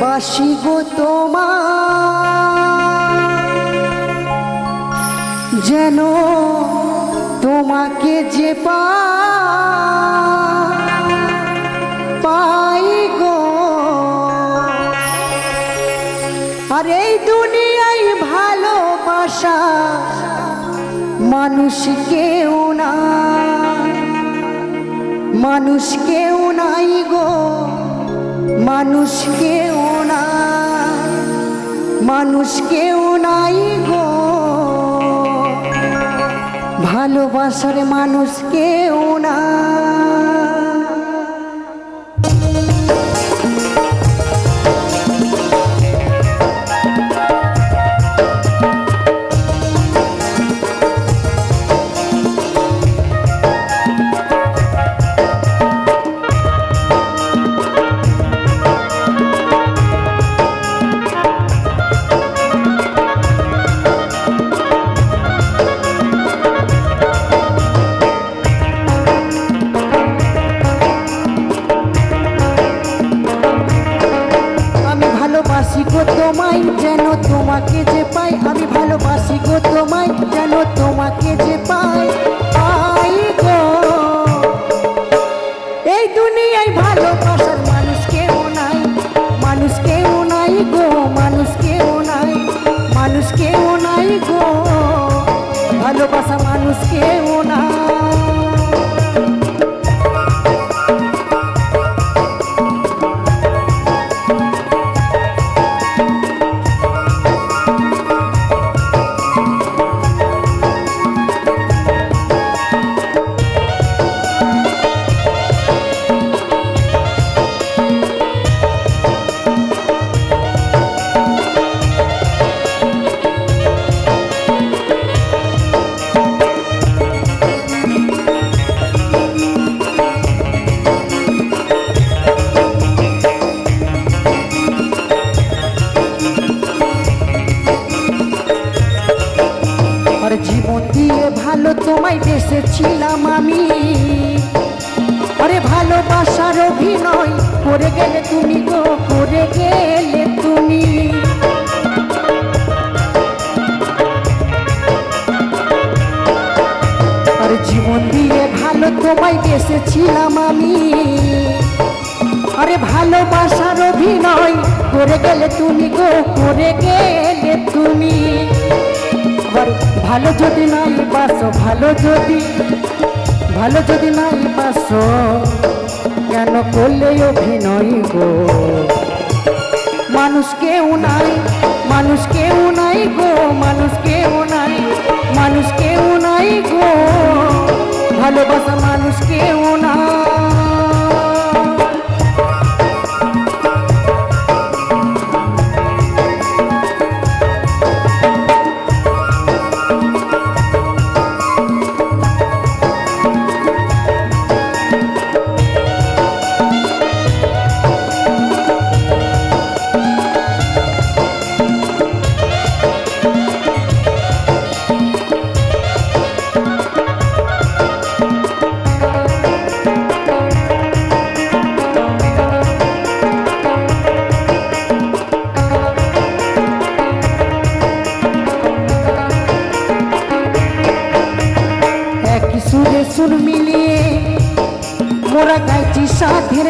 বাসি গো তোমার। যেন তোমাকে যে পা- পাই গো। আর এই দুনিয়ায় ভালোবাসা মানুষ কেউ না। মানুষ কেউ নাই গো, মানুষ কেউ না, মানুষ কেউ নাই গো। ভালোবাসার মানুষ কেউ না। তোমাকে যে পাই আমি ভালোবাসি গো তোমায় যেন তোমাকে যে পাই। তোমায় বেসেছিলাম আমি। আরে ভালোবাসার অভিনয়, করে গেলে তুমি গো করে গেলে তুমি। আর জীবন দিয়ে ভালো তোমায় বেসেছিলাম আমি। আরে ভালোবাসার অভিনয়, করে গেলে তুমি গো করে গেলে তুমি। ভালো যদি নাই বাসো ভালো যদি ভালো যদি নাই বাসো কেন করলে অভিনয় গো? মানুষ কেউ নাই, মানুষ কেউ নাই গো, মানুষ কেউ নাই, মানুষ কেউ নাই গো। ভালোবাসা মানুষ কেউ না মোরা গাইছি সাধের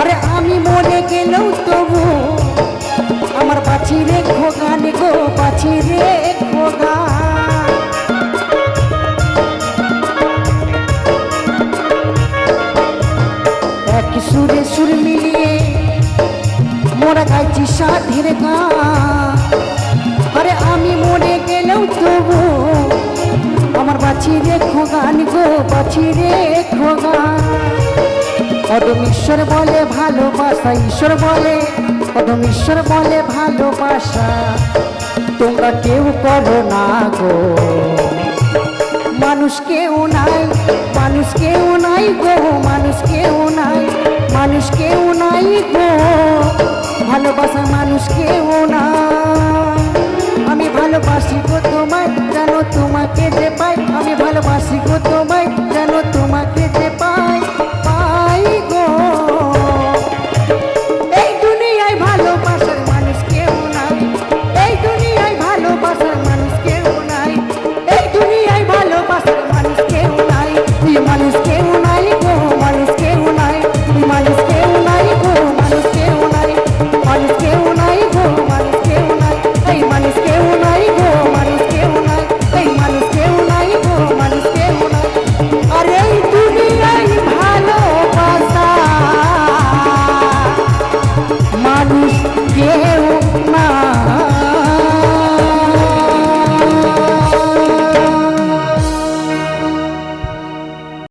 আরে আমি মনে গেলেও তবু আমার বাছি রে খোগান গো বাছি রে খোগান সুরে সুর মিলিয়ে মোরা গাইছি সাধের গান। গো বাছি অদম ঈশ্বর বলে ভালোবাসা, ঈশ্বর বলে অদম ঈশ্বর বলে ভালোবাসা। তোমরা কেউ করো না গো। মানুষ কেউ নাই, মানুষ কেউ নাই গো, মানুষ কেউ নাই, মানুষ কেউ নাই গো। ভালোবাসা মানুষ কেউ নাই ভালোবাসি গো তোমায়।